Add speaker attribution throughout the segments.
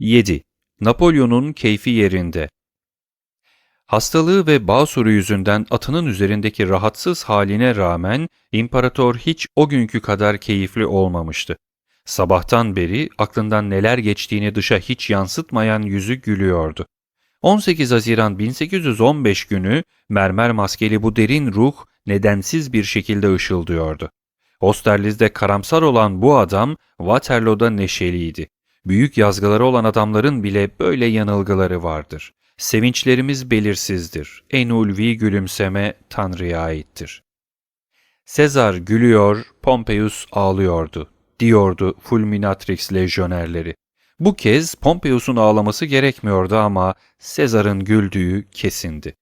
Speaker 1: 7. Napolyon'un keyfi yerinde. Hastalığı ve basuru yüzünden atının üzerindeki rahatsız haline rağmen imparator hiç o günkü kadar keyifli olmamıştı. Sabahtan beri aklından neler geçtiğini dışa hiç yansıtmayan yüzü gülüyordu. 18 Haziran 1815 günü mermer maskeli bu derin ruh nedensiz bir şekilde ışıldıyordu. Osterliz'de karamsar olan bu adam Waterloo'da neşeliydi. Büyük yazgıları olan adamların bile böyle yanılgıları vardır. Sevinçlerimiz belirsizdir. En ulvi gülümseme Tanrı'ya aittir. Sezar gülüyor, Pompeius ağlıyordu, diyordu Fulminatrix lejyonerleri. Bu kez Pompeius'un ağlaması gerekmiyordu ama Sezar'ın güldüğü kesindi.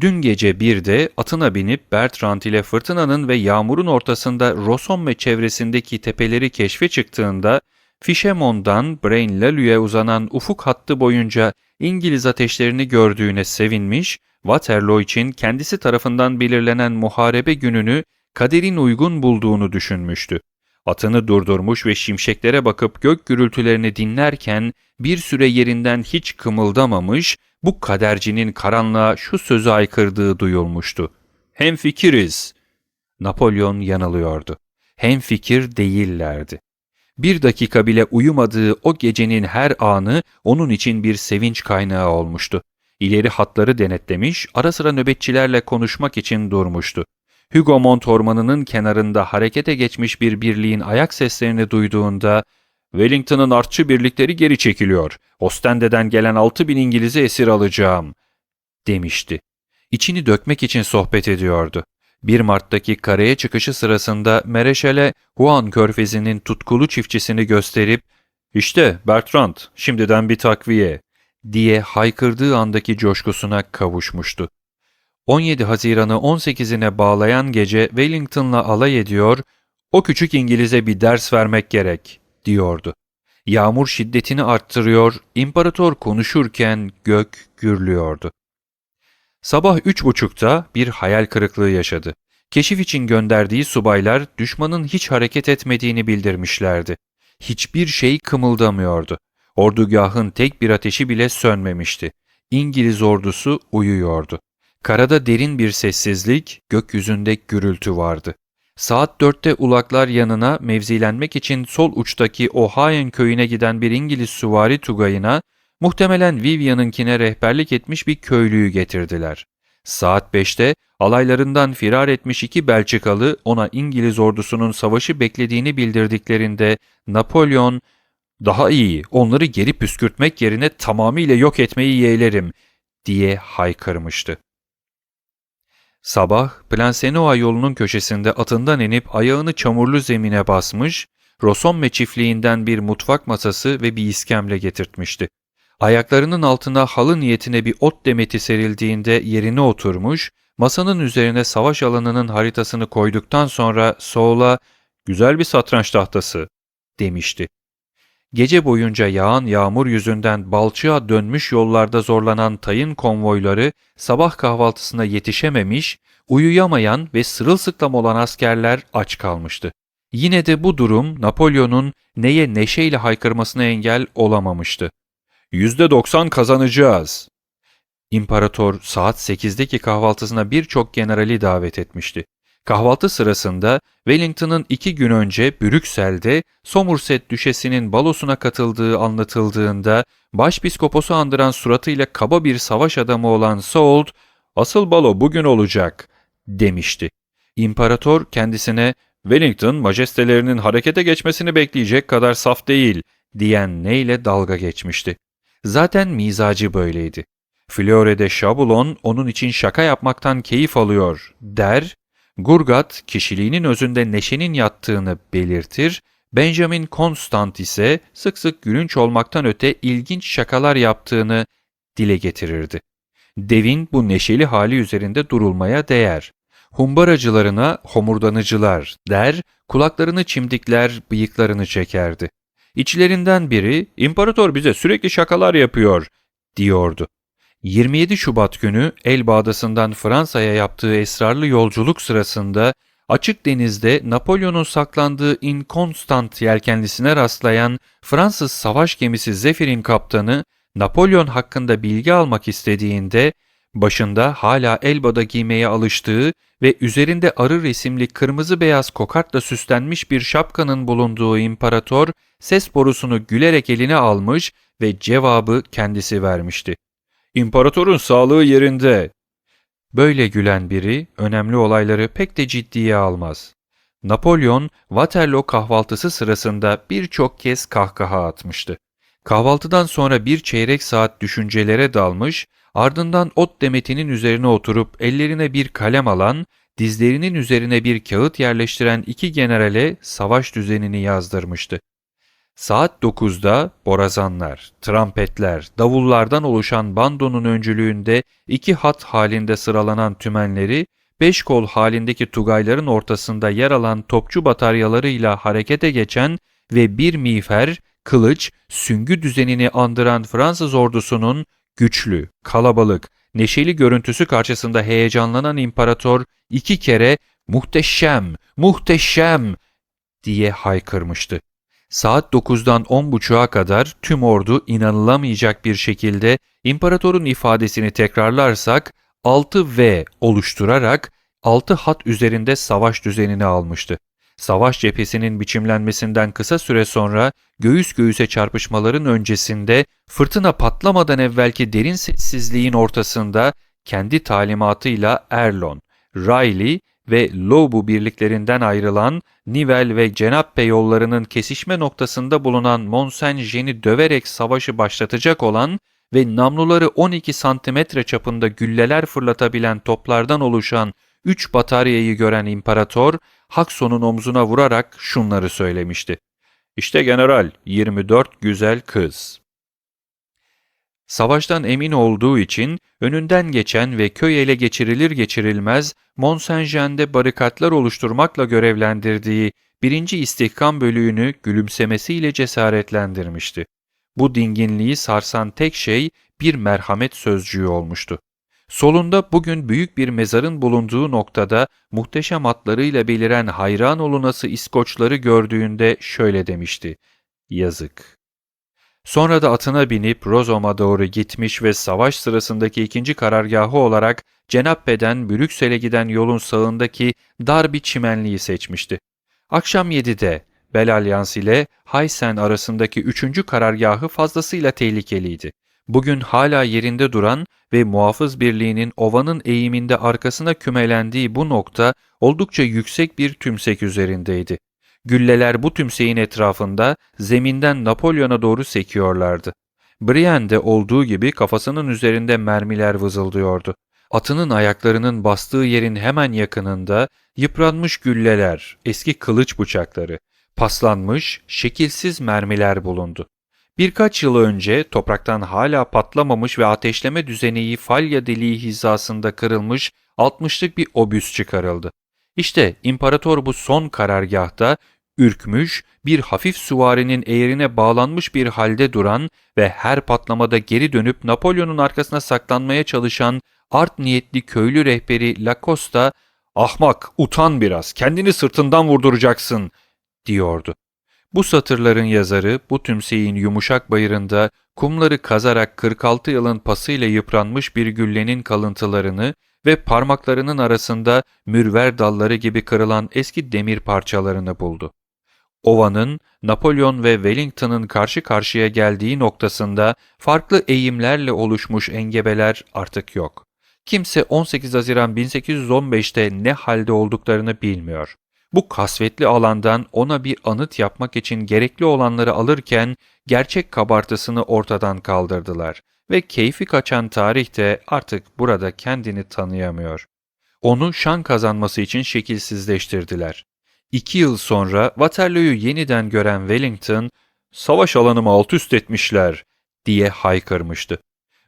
Speaker 1: Dün gece bir de atına binip Bertrand ile fırtınanın ve yağmurun ortasında Rosom ve çevresindeki tepeleri keşfe çıktığında Fişemon'dan Brain Lallu'ya uzanan ufuk hattı boyunca İngiliz ateşlerini gördüğüne sevinmiş, Waterloo için kendisi tarafından belirlenen muharebe gününü kaderin uygun bulduğunu düşünmüştü. Atını durdurmuş ve şimşeklere bakıp gök gürültülerini dinlerken bir süre yerinden hiç kımıldamamış, bu kadercinin karanlığa şu sözü aykırdığı duyulmuştu. Hem fikiriz. Napolyon yanılıyordu. Hem fikir değillerdi. Bir dakika bile uyumadığı o gecenin her anı onun için bir sevinç kaynağı olmuştu. İleri hatları denetlemiş, ara sıra nöbetçilerle konuşmak için durmuştu. Hugomont ormanının kenarında harekete geçmiş bir birliğin ayak seslerini duyduğunda Wellington'ın artçı birlikleri geri çekiliyor. Ostende'den gelen 6 bin İngiliz'i esir alacağım, demişti. İçini dökmek için sohbet ediyordu. 1 Mart'taki karaya çıkışı sırasında Mereşal'e Huan körfezinin tutkulu çiftçisini gösterip ''İşte Bertrand, şimdiden bir takviye'' diye haykırdığı andaki coşkusuna kavuşmuştu. 17 Haziran'ı 18'ine bağlayan gece Wellington'la alay ediyor, ''O küçük İngiliz'e bir ders vermek gerek.'' diyordu. Yağmur şiddetini arttırıyor, imparator konuşurken gök gürlüyordu. Sabah üç buçukta bir hayal kırıklığı yaşadı. Keşif için gönderdiği subaylar düşmanın hiç hareket etmediğini bildirmişlerdi. Hiçbir şey kımıldamıyordu. Ordugahın tek bir ateşi bile sönmemişti. İngiliz ordusu uyuyordu. Karada derin bir sessizlik, gökyüzünde gürültü vardı. Saat dörtte ulaklar yanına mevzilenmek için sol uçtaki Ohio köyüne giden bir İngiliz suvari tugayına muhtemelen Vivian'ınkine rehberlik etmiş bir köylüyü getirdiler. Saat 5'te alaylarından firar etmiş iki Belçikalı ona İngiliz ordusunun savaşı beklediğini bildirdiklerinde Napolyon, ''Daha iyi, onları geri püskürtmek yerine tamamıyla yok etmeyi yeğlerim.'' diye haykırmıştı. Sabah, Plansenoa yolunun köşesinde atından inip ayağını çamurlu zemine basmış, Rosomme çiftliğinden bir mutfak masası ve bir iskemle getirtmişti. Ayaklarının altına halı niyetine bir ot demeti serildiğinde yerine oturmuş, masanın üzerine savaş alanının haritasını koyduktan sonra Saul'a ''Güzel bir satranç tahtası'' demişti. Gece boyunca yağan yağmur yüzünden balçığa dönmüş yollarda zorlanan tayın konvoyları sabah kahvaltısına yetişememiş, uyuyamayan ve sırılsıklam olan askerler aç kalmıştı. Yine de bu durum Napolyon'un neye neşeyle haykırmasına engel olamamıştı. %90 kazanacağız. İmparator saat 8'deki kahvaltısına birçok generali davet etmişti. Kahvaltı sırasında Wellington'ın iki gün önce Brüksel'de Somerset Düşesi'nin balosuna katıldığı anlatıldığında başpiskoposu andıran suratıyla kaba bir savaş adamı olan Soult, ''Asıl balo bugün olacak.'' demişti. İmparator kendisine Wellington majestelerinin harekete geçmesini bekleyecek kadar saf değil diyen neyle dalga geçmişti. Zaten mizacı böyleydi. Flore'de Şabulon onun için şaka yapmaktan keyif alıyor der, Gurgat kişiliğinin özünde neşenin yattığını belirtir, Benjamin Constant ise sık sık gülünç olmaktan öte ilginç şakalar yaptığını dile getirirdi. Devin bu neşeli hali üzerinde durulmaya değer. Humbaracılarına homurdanıcılar der, kulaklarını çimdikler, bıyıklarını çekerdi. İçlerinden biri, imparator bize sürekli şakalar yapıyor, diyordu. 27 Şubat günü Elba Adası'ndan Fransa'ya yaptığı esrarlı yolculuk sırasında Açık denizde Napolyon'un saklandığı Inconstant yelkenlisine rastlayan Fransız savaş gemisi Zephyr'in kaptanı Napolyon hakkında bilgi almak istediğinde başında hala elbada giymeye alıştığı ve üzerinde arı resimli kırmızı beyaz kokartla süslenmiş bir şapkanın bulunduğu imparator ses borusunu gülerek eline almış ve cevabı kendisi vermişti. İmparatorun sağlığı yerinde. Böyle gülen biri önemli olayları pek de ciddiye almaz. Napolyon, Waterloo kahvaltısı sırasında birçok kez kahkaha atmıştı. Kahvaltıdan sonra bir çeyrek saat düşüncelere dalmış, ardından ot demetinin üzerine oturup ellerine bir kalem alan, dizlerinin üzerine bir kağıt yerleştiren iki generale savaş düzenini yazdırmıştı. Saat 9'da borazanlar, trampetler, davullardan oluşan bandonun öncülüğünde iki hat halinde sıralanan tümenleri, beş kol halindeki tugayların ortasında yer alan topçu bataryalarıyla harekete geçen ve bir miğfer, kılıç, süngü düzenini andıran Fransız ordusunun güçlü, kalabalık, neşeli görüntüsü karşısında heyecanlanan imparator iki kere muhteşem, muhteşem diye haykırmıştı. Saat 9'dan 10.30'a kadar tüm ordu inanılamayacak bir şekilde imparatorun ifadesini tekrarlarsak 6V oluşturarak 6 hat üzerinde savaş düzenini almıştı. Savaş cephesinin biçimlenmesinden kısa süre sonra göğüs göğüse çarpışmaların öncesinde fırtına patlamadan evvelki derin sessizliğin ortasında kendi talimatıyla Erlon, Riley ve Lobu birliklerinden ayrılan Nivel ve Cenappe yollarının kesişme noktasında bulunan Mont-Saint-Jean'i döverek savaşı başlatacak olan ve namluları 12 santimetre çapında gülleler fırlatabilen toplardan oluşan 3 bataryayı gören imparator, Hakson'un omzuna vurarak şunları söylemişti. İşte general, 24 güzel kız. Savaştan emin olduğu için önünden geçen ve köy ele geçirilir geçirilmez Mont Saint-Jean'de barikatlar oluşturmakla görevlendirdiği birinci istihkam bölüğünü gülümsemesiyle cesaretlendirmişti. Bu dinginliği sarsan tek şey bir merhamet sözcüğü olmuştu. Solunda bugün büyük bir mezarın bulunduğu noktada muhteşem atlarıyla beliren hayran olunası İskoçları gördüğünde şöyle demişti. Yazık. Sonra da atına binip Rozom'a doğru gitmiş ve savaş sırasındaki ikinci karargahı olarak Cenappe'den Brüksel'e giden yolun sağındaki dar bir çimenliği seçmişti. Akşam 7'de Bel Alyans ile Haysen arasındaki üçüncü karargahı fazlasıyla tehlikeliydi. Bugün hala yerinde duran ve muhafız birliğinin ovanın eğiminde arkasına kümelendiği bu nokta oldukça yüksek bir tümsek üzerindeydi. Gülleler bu tümseyin etrafında zeminden Napolyon'a doğru sekiyorlardı. Brienne'de olduğu gibi kafasının üzerinde mermiler vızıldıyordu. Atının ayaklarının bastığı yerin hemen yakınında yıpranmış gülleler, eski kılıç bıçakları, paslanmış, şekilsiz mermiler bulundu. Birkaç yıl önce topraktan hala patlamamış ve ateşleme düzeneği falya deliği hizasında kırılmış 60'lık bir obüs çıkarıldı. İşte imparator bu son karargahta ürkmüş, bir hafif süvarinin eğrine bağlanmış bir halde duran ve her patlamada geri dönüp Napolyon'un arkasına saklanmaya çalışan art niyetli köylü rehberi Lacosta, ''Ahmak, utan biraz, kendini sırtından vurduracaksın.'' diyordu. Bu satırların yazarı bu tümseyin yumuşak bayırında kumları kazarak 46 yılın pasıyla yıpranmış bir güllenin kalıntılarını ve parmaklarının arasında mürver dalları gibi kırılan eski demir parçalarını buldu. Ovanın Napolyon ve Wellington'ın karşı karşıya geldiği noktasında farklı eğimlerle oluşmuş engebeler artık yok. Kimse 18 Haziran 1815'te ne halde olduklarını bilmiyor. Bu kasvetli alandan ona bir anıt yapmak için gerekli olanları alırken gerçek kabartısını ortadan kaldırdılar ve keyfi kaçan tarih de artık burada kendini tanıyamıyor. Onu şan kazanması için şekilsizleştirdiler. İki yıl sonra Waterloo'yu yeniden gören Wellington, ''Savaş alanımı alt üst etmişler.'' diye haykırmıştı.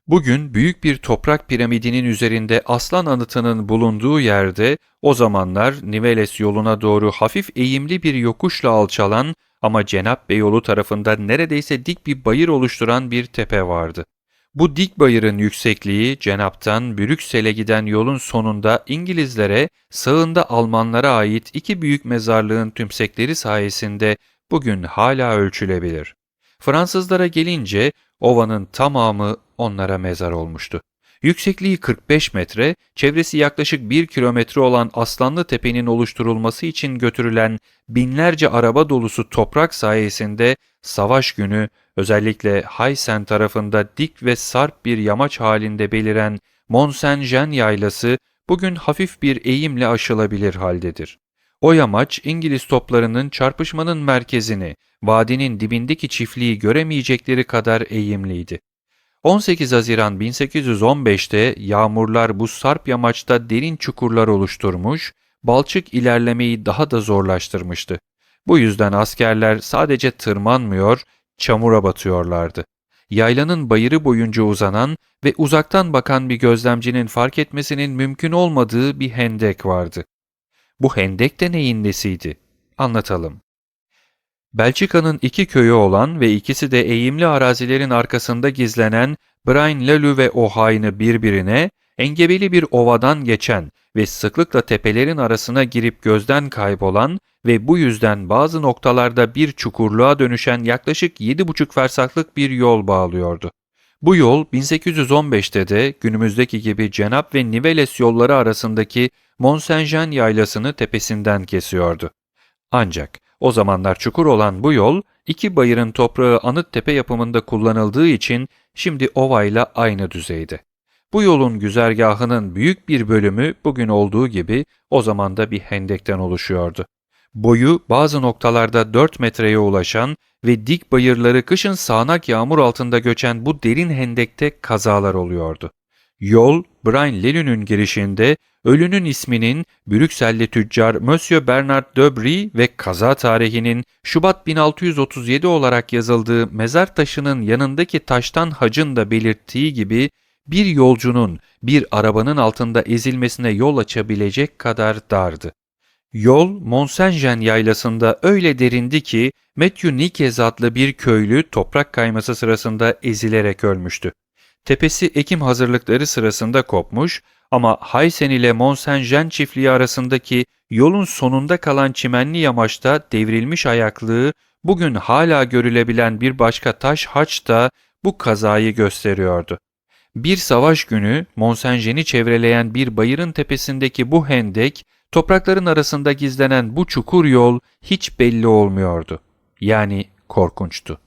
Speaker 1: Bugün büyük bir toprak piramidinin üzerinde aslan anıtının bulunduğu yerde o zamanlar Niveles yoluna doğru hafif eğimli bir yokuşla alçalan ama Cenap Bey yolu tarafında neredeyse dik bir bayır oluşturan bir tepe vardı. Bu dik bayırın yüksekliği Cenap'tan Brüksel'e giden yolun sonunda İngilizlere, sağında Almanlara ait iki büyük mezarlığın tümsekleri sayesinde bugün hala ölçülebilir. Fransızlara gelince ovanın tamamı onlara mezar olmuştu. Yüksekliği 45 metre, çevresi yaklaşık 1 kilometre olan Aslanlı Tepe'nin oluşturulması için götürülen binlerce araba dolusu toprak sayesinde savaş günü özellikle Haysen tarafında dik ve sarp bir yamaç halinde beliren Mont Saint-Jean yaylası bugün hafif bir eğimle aşılabilir haldedir. O yamaç İngiliz toplarının çarpışmanın merkezini, vadinin dibindeki çiftliği göremeyecekleri kadar eğimliydi. 18 Haziran 1815'te yağmurlar bu sarp yamaçta derin çukurlar oluşturmuş, balçık ilerlemeyi daha da zorlaştırmıştı. Bu yüzden askerler sadece tırmanmıyor, çamura batıyorlardı. Yaylanın bayırı boyunca uzanan ve uzaktan bakan bir gözlemcinin fark etmesinin mümkün olmadığı bir hendek vardı. Bu hendek de neyin nesiydi? Anlatalım. Belçika'nın iki köyü olan ve ikisi de eğimli arazilerin arkasında gizlenen Braine-l'Alleud ve Ohayn'ı birbirine, engebeli bir ovadan geçen ve sıklıkla tepelerin arasına girip gözden kaybolan ve bu yüzden bazı noktalarda bir çukurluğa dönüşen yaklaşık 7,5 fersaklık bir yol bağlıyordu. Bu yol 1815'te de günümüzdeki gibi Cenap ve Niveles yolları arasındaki Mont Saint-Jean yaylasını tepesinden kesiyordu. Ancak o zamanlar çukur olan bu yol iki bayırın toprağı anıt tepe yapımında kullanıldığı için şimdi ovayla aynı düzeyde. Bu yolun güzergahının büyük bir bölümü bugün olduğu gibi o zaman da bir hendekten oluşuyordu. Boyu bazı noktalarda 4 metreye ulaşan ve dik bayırları kışın sağanak yağmur altında göçen bu derin hendekte kazalar oluyordu. Yol, Brian Lelun'un girişinde ölünün isminin Brükselli tüccar Monsieur Bernard Debry ve kaza tarihinin Şubat 1637 olarak yazıldığı mezar taşının yanındaki taştan hacın da belirttiği gibi bir yolcunun bir arabanın altında ezilmesine yol açabilecek kadar dardı. Yol Mont Saint-Jean yaylasında öyle derindi ki Matthew Nikez adlı bir köylü toprak kayması sırasında ezilerek ölmüştü. Tepesi ekim hazırlıkları sırasında kopmuş ama Haysen ile Mont Saint-Jean çiftliği arasındaki yolun sonunda kalan çimenli yamaçta devrilmiş ayaklığı bugün hala görülebilen bir başka taş haç da bu kazayı gösteriyordu. Bir savaş günü Mont Saint-Jean'i çevreleyen bir bayırın tepesindeki bu hendek, toprakların arasında gizlenen bu çukur yol hiç belli olmuyordu. Yani korkunçtu.